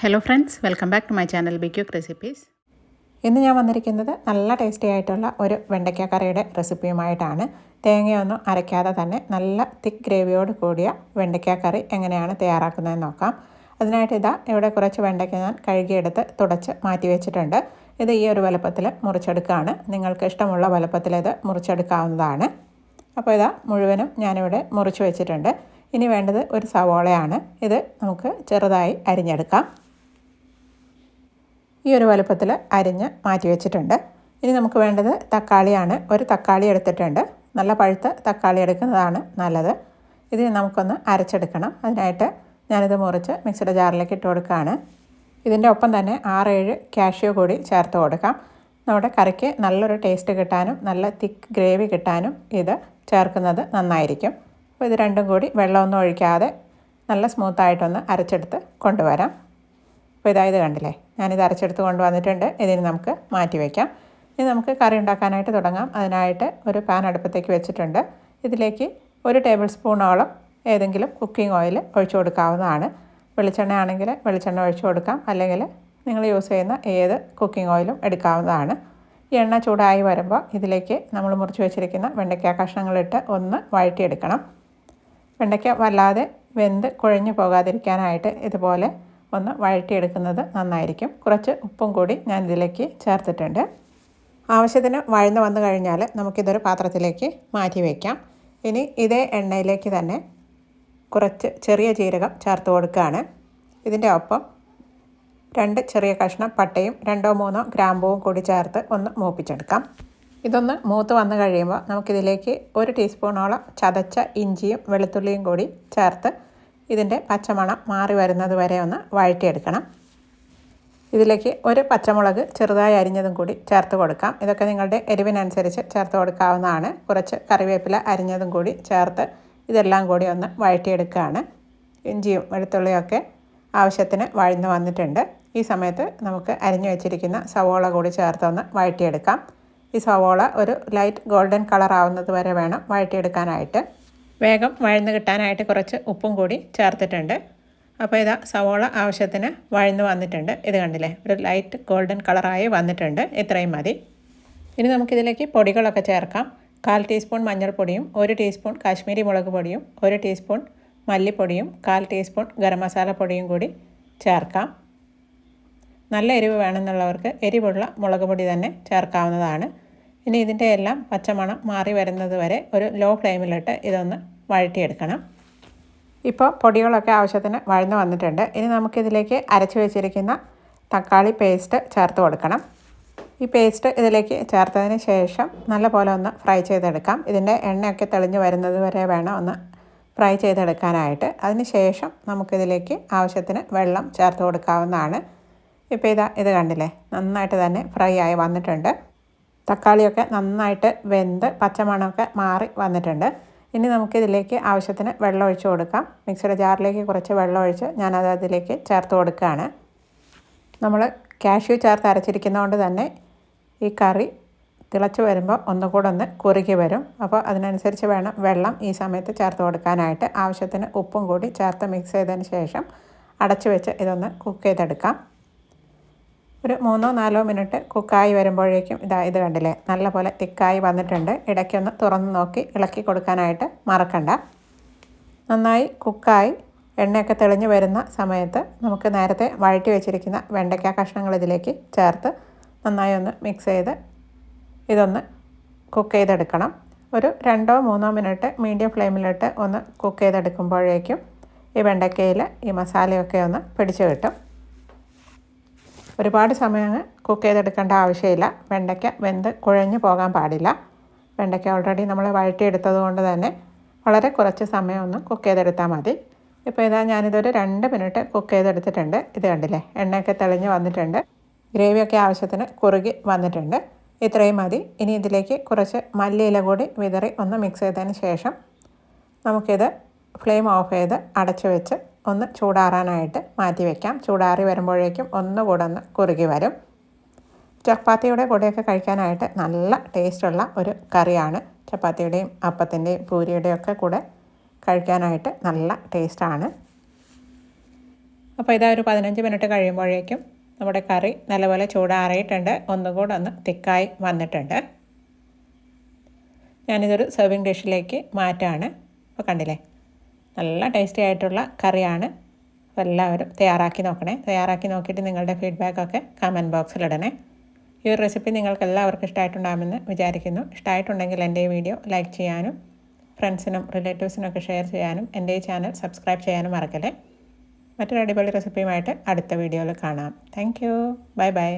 Hello friends welcome back to my channel B quick recipes ഇന്ന് ഞാൻ വന്നിരിക്കുന്നത് നല്ല ടേസ്റ്റി ആയിട്ടുള്ള ഒരു വെണ്ടയ്ക്ക കറിയുടെ റെസിപ്പിയുമായിട്ടാണ് തേങ്ങയൊന്നും അരയ്ക്കാതെ തന്നെ നല്ല തിക്ക് ഗ്രേവിയോട് കൂടിയ വെണ്ടയ്ക്ക കറി എങ്ങനെയാണ് തയ്യാറാക്കുന്നതെന്ന് നോക്കാം. അതിനായിട്ട് ഇതാ ഇവിടെ കുറച്ച് വെണ്ടയ്ക്ക ഞാൻ കഴുകിയെടുത്ത് തുടച്ച് മാറ്റി വെച്ചിട്ടുണ്ട്. ഇത് ഈ ഒരു വലുപ്പത്തിൽ മുറിച്ചെടുക്കുകയാണ്. നിങ്ങൾക്ക് ഇഷ്ടമുള്ള വലുപ്പത്തിൽ ഇത് മുറിച്ചെടുക്കാവുന്നതാണ്. അപ്പോൾ ഇതാ മുഴുവനും ഞാനിവിടെ മുറിച്ച് വെച്ചിട്ടുണ്ട്. ഇനി വേണ്ടത് ഒരു സവോളയാണ്. ഇത് നമുക്ക് ചെറുതായി അരിഞ്ഞെടുക്കാം. ഈ ഒരു വലുപ്പത്തിൽ അരിഞ്ഞ് മാറ്റി വെച്ചിട്ടുണ്ട്. ഇനി നമുക്ക് വേണ്ടത് തക്കാളിയാണ്. ഒരു തക്കാളി എടുത്തിട്ടുണ്ട്. നല്ല പഴുത്ത തക്കാളി എടുക്കുന്നതാണ് നല്ലത്. ഇത് നമുക്കൊന്ന് അരച്ചെടുക്കണം. അതിനായിട്ട് ഞാനിത് മുറിച്ച് മിക്സിയുടെ ജാറിലേക്ക് ഇട്ട് കൊടുക്കുകയാണ്. ഇതിന്റെ ഒപ്പം തന്നെ ആറേഴ് കാഷ്യൂ കൂടി ചേർത്ത് കൊടുക്കാം. നമ്മുടെ കറിക്ക് നല്ലൊരു ടേസ്റ്റ് കിട്ടാനും നല്ല തിക്ക് ഗ്രേവി കിട്ടാനും ഇത് ചേർക്കുന്നത് നന്നായിരിക്കും. അപ്പോൾ ഇത് രണ്ടും കൂടി വെള്ളമൊന്നും ഒഴിക്കാതെ നല്ല സ്മൂത്തായിട്ടൊന്ന് അരച്ചെടുത്ത് കൊണ്ടുവരാം. അപ്പോൾ ഇതായത് കണ്ടില്ലേ? ഞാനിത് അരച്ചെടുത്ത് കൊണ്ടുവന്നിട്ടുണ്ട്. ഇതിന് നമുക്ക് മാറ്റി വയ്ക്കാം. ഇനി നമുക്ക് കറി ഉണ്ടാക്കാനായിട്ട് തുടങ്ങാം. അതിനായിട്ട് ഒരു പാൻ അടുപ്പത്തേക്ക് വെച്ചിട്ടുണ്ട്. ഇതിലേക്ക് ഒരു ടേബിൾ സ്പൂണോളം ഏതെങ്കിലും കുക്കിംഗ് ഓയിൽ ഒഴിച്ചു കൊടുക്കാവുന്നതാണ്. വെളിച്ചെണ്ണ ആണെങ്കിൽ വെളിച്ചെണ്ണ ഒഴിച്ചു കൊടുക്കാം. അല്ലെങ്കിൽ നിങ്ങൾ യൂസ് ചെയ്യുന്ന ഏത് കുക്കിംഗ് ഓയിലും എടുക്കാവുന്നതാണ്. ഈ എണ്ണ ചൂടായി വരുമ്പോൾ ഇതിലേക്ക് നമ്മൾ മുറിച്ച് വെച്ചിരിക്കുന്ന വെണ്ടയ്ക്ക കഷ്ണങ്ങളിട്ട് ഒന്ന് വഴറ്റിയെടുക്കണം. വെണ്ടയ്ക്ക വല്ലാതെ വെന്ത് കുഴഞ്ഞു പോകാതിരിക്കാനായിട്ട് ഇതുപോലെ ഒന്ന് വഴറ്റിയെടുക്കുന്നത് നന്നായിരിക്കും. കുറച്ച് ഉപ്പും കൂടി ഞാൻ ഇതിലേക്ക് ചേർത്തിട്ടുണ്ട്. ആവശ്യത്തിന് വഴന്ന് വന്നു കഴിഞ്ഞാൽ നമുക്കിതൊരു പാത്രത്തിലേക്ക് മാറ്റി വയ്ക്കാം ഇനി ഇതേ എണ്ണയിലേക്ക് തന്നെ കുറച്ച് ചെറിയ ജീരകം ചേർത്ത് കൊടുക്കുകയാണ്. ഇതിന്റെ ഒപ്പം രണ്ട് ചെറിയ കഷ്ണം പട്ടയും രണ്ടോ മൂന്നോ ഗ്രാമ്പൂവും കൂടി ചേർത്ത് ഒന്ന് മൂപ്പിച്ചെടുക്കാം. ഇതൊന്ന് മൂത്ത് വന്നു കഴിയുമ്പോൾ നമുക്കിതിലേക്ക് ഒരു ടീസ്പൂണോളം ചതച്ച ഇഞ്ചിയും വെളുത്തുള്ളിയും കൂടി ചേർത്ത് ഇതിന്റെ പച്ചമണം മാറി വരുന്നത് വരെ ഒന്ന് വഴറ്റിയെടുക്കണം. ഇതിലേക്ക് ഒരു പച്ചമുളക് ചെറുതായി അരിഞ്ഞതും കൂടി ചേർത്ത് കൊടുക്കാം. ഇതൊക്കെ നിങ്ങളുടെ എരിവിനനുസരിച്ച് ചേർത്ത് കൊടുക്കാവുന്നതാണ്. കുറച്ച് കറിവേപ്പില അരിഞ്ഞതും കൂടി ചേർത്ത് ഇതെല്ലാം കൂടി ഒന്ന് വഴറ്റിയെടുക്കുകയാണ്. ഇഞ്ചിയും വെളുത്തുള്ളിയൊക്കെ ആവശ്യത്തിന് വഴന്ന് വന്നിട്ടുണ്ട്. ഈ സമയത്ത് നമുക്ക് അരിഞ്ഞു വെച്ചിരിക്കുന്ന സവോള കൂടി ചേർത്ത് ഒന്ന് വഴറ്റിയെടുക്കാം. ഈ സവോള ഒരു ലൈറ്റ് ഗോൾഡൻ കളർ ആവുന്നത് വരെ വേണം വഴറ്റിയെടുക്കാനായിട്ട്. വേഗം വഴന്ന് കിട്ടാനായിട്ട് കുറച്ച് ഉപ്പും കൂടി ചേർത്തിട്ടുണ്ട്. അപ്പോൾ ഇതാ സവോള ആവശ്യത്തിന് വഴന്ന് വന്നിട്ടുണ്ട്. ഇത് കണ്ടില്ലേ? ഒരു ലൈറ്റ് ഗോൾഡൻ കളറായി വന്നിട്ടുണ്ട്. ഇത്രയും മതി. ഇനി നമുക്കിതിലേക്ക് പൊടികളൊക്കെ ചേർക്കാം. കാൽ ടീസ്പൂൺ മഞ്ഞൾപ്പൊടിയും ഒരു ടീസ്പൂൺ കാശ്മീരി മുളക് പൊടിയും ഒരു ടീസ്പൂൺ മല്ലിപ്പൊടിയും കാൽ ടീസ്പൂൺ ഗരം മസാല പൊടിയും കൂടി ചേർക്കാം. നല്ല എരിവ് വേണമെന്നുള്ളവർക്ക് എരിവുള്ള മുളക് പൊടി തന്നെ ചേർക്കാവുന്നതാണ്. ഇനി ഇതിന്റെ എല്ലാം പച്ചമണം മാറി വരുന്നത് വരെ ഒരു ലോ ഫ്ലെയിമിലിട്ട് ഇതൊന്ന് വഴറ്റിയെടുക്കണം. ഇപ്പോൾ പൊടികളൊക്കെ ആവശ്യത്തിന് വഴന്നു വന്നിട്ടുണ്ട്. ഇനി നമുക്കിതിലേക്ക് അരച്ചു വെച്ചിരിക്കുന്ന തക്കാളി പേസ്റ്റ് ചേർത്ത് കൊടുക്കണം. ഈ പേസ്റ്റ് ഇതിലേക്ക് ചേർത്തതിന് ശേഷം നല്ല പോലെ ഒന്ന് ഫ്രൈ ചെയ്തെടുക്കാം. ഇതിന്റെ എണ്ണയൊക്കെ തെളിഞ്ഞു വരുന്നത് വരെ വേണം ഒന്ന് ഫ്രൈ ചെയ്തെടുക്കാനായിട്ട്. അതിന് ശേഷം നമുക്കിതിലേക്ക് ആവശ്യത്തിന് വെള്ളം ചേർത്ത് കൊടുക്കാവുന്നതാണ്. ഇപ്പോൾ ഇതാ ഇത് കണ്ടില്ലേ? നന്നായിട്ട് തന്നെ ഫ്രൈ ആയി വന്നിട്ടുണ്ട്. തക്കാളിയൊക്കെ നന്നായിട്ട് വെന്ത് പച്ചമണമൊക്കെ മാറി വന്നിട്ടുണ്ട്. ഇനി നമുക്കിതിലേക്ക് ആവശ്യത്തിന് വെള്ളം ഒഴിച്ച് കൊടുക്കാം. മിക്സിയുടെ ജാറിലേക്ക് കുറച്ച് വെള്ളം ഒഴിച്ച് ഞാനത് അതിലേക്ക് ചേർത്ത് കൊടുക്കുകയാണ്. നമ്മൾ കാഷ്യൂ ചേർത്ത് അരച്ചിരിക്കുന്നതുകൊണ്ട് തന്നെ ഈ കറി തിളച്ച് വരുമ്പോൾ ഒന്നുകൂടെ ഒന്ന് കുറുകി വരും. അപ്പോൾ അതിനനുസരിച്ച് വേണം വെള്ളം ഈ സമയത്ത് ചേർത്ത് കൊടുക്കാനായിട്ട്. ആവശ്യത്തിന് ഉപ്പും കൂടി ചേർത്ത് മിക്സ് ചെയ്തതിന് ശേഷം അടച്ചു വെച്ച് ഇതൊന്ന് കുക്ക് ചെയ്തെടുക്കാം. ഒരു മൂന്നോ നാലോ മിനിറ്റ് കുക്കായി വരുമ്പോഴേക്കും ഇതാ ഇത് കണ്ടില്ലേ? നല്ല പോലെ തിക്കായി വന്നിട്ടുണ്ട്. ഇടയ്ക്കൊന്ന് തുറന്ന് നോക്കി ഇളക്കി കൊടുക്കാനായിട്ട് മറക്കണ്ട. നന്നായി കുക്കായി എണ്ണയൊക്കെ തെളിഞ്ഞു വരുന്ന സമയത്ത് നമുക്ക് നേരത്തെ വഴറ്റി വെച്ചിരിക്കുന്ന വെണ്ടയ്ക്ക കഷ്ണങ്ങൾ ഇതിലേക്ക് ചേർത്ത് നന്നായി ഒന്ന് മിക്സ് ചെയ്ത് ഇതൊന്ന് കുക്ക് ചെയ്തെടുക്കണം. ഒരു രണ്ടോ മൂന്നോ മിനിറ്റ് മീഡിയം ഫ്ലെയിമിലിട്ട് ഒന്ന് കുക്ക് ചെയ്തെടുക്കുമ്പോഴേക്കും ഈ വെണ്ടയ്ക്കയിൽ ഈ മസാലയൊക്കെ ഒന്ന് പിടിച്ചു കിട്ടും. ഒരുപാട് സമയം കുക്ക് ചെയ്തെടുക്കേണ്ട ആവശ്യമില്ല. വെണ്ടയ്ക്ക വെന്ത് കുഴഞ്ഞു പോകാൻ പാടില്ല. വെണ്ടയ്ക്ക ഓൾറെഡി നമ്മൾ വഴറ്റിയെടുത്തത് കൊണ്ട് തന്നെ വളരെ കുറച്ച് സമയം ഒന്ന് കുക്ക് ചെയ്തെടുത്താൽ മതി. ഇപ്പോൾ ഇതാ ഞാനിതൊരു രണ്ട് മിനിറ്റ് കുക്ക് ചെയ്തെടുത്തിട്ടുണ്ട്. ഇത് കണ്ടില്ലേ? എണ്ണയൊക്കെ തെളിഞ്ഞ് വന്നിട്ടുണ്ട്. ഗ്രേവിയൊക്കെ ആവശ്യത്തിന് കുറുകി വന്നിട്ടുണ്ട്. ഇത്രയും മതി. ഇനി ഇതിലേക്ക് കുറച്ച് മല്ലിയില കൂടി വിതറി ഒന്ന് മിക്സ് ചെയ്തതിന് ശേഷം നമുക്കിത് ഫ്ലെയിം ഓഫ് ചെയ്ത് അടച്ചു വെച്ച് ഒന്ന് ചൂടാറാനായിട്ട് മാറ്റി വയ്ക്കാം ചൂടാറി വരുമ്പോഴേക്കും ഒന്നുകൂടെ ഒന്ന് കുറുകി വരും. ചപ്പാത്തിയുടെ കൂടെയൊക്കെ കഴിക്കാനായിട്ട് നല്ല ടേസ്റ്റുള്ള ഒരു കറിയാണ്. ചപ്പാത്തിയുടെയും അപ്പത്തിന്റെയും പൂരിയുടെയും ഒക്കെ കൂടെ കഴിക്കാനായിട്ട് നല്ല ടേസ്റ്റാണ്. അപ്പോൾ ഇതാ ഒരു പതിനഞ്ച് മിനിറ്റ് കഴിയുമ്പോഴേക്കും നമ്മുടെ കറി നല്ലപോലെ ചൂടാറിയിട്ടുണ്ട്. ഒന്നുകൂടെ ഒന്ന് തിക്കായി വന്നിട്ടുണ്ട്. ഞാനിതൊരു സെർവിങ് ഡിഷിലേക്ക് മാറ്റാണ്. അപ്പോൾ കണ്ടില്ലേ? നല്ല ടേസ്റ്റി ആയിട്ടുള്ള കറിയാണ്. എല്ലാവരും തയ്യാറാക്കി നോക്കണേ. തയ്യാറാക്കി നോക്കിയിട്ട് നിങ്ങളുടെ ഫീഡ്ബാക്കൊക്കെ കമന്റ് ബോക്സിലിടണേ ഈ ഒരു റെസിപ്പി നിങ്ങൾക്ക് എല്ലാവർക്കും ഇഷ്ടമായിട്ടുണ്ടാകുമെന്ന് വിചാരിക്കുന്നു. ഇഷ്ടമായിട്ടുണ്ടെങ്കിൽ എന്റെ ഈ വീഡിയോ ലൈക്ക് ചെയ്യാനും ഫ്രണ്ട്സിനും റിലേറ്റീവ്സിനൊക്കെ ഷെയർ ചെയ്യാനും എന്റെ ഈ ചാനൽ സബ്സ്ക്രൈബ് ചെയ്യാനും മറക്കല്ലേ. മറ്റൊരു അടിപൊളി റെസിപ്പിയുമായിട്ട് അടുത്ത വീഡിയോയിൽ കാണാം. Thank you bye bye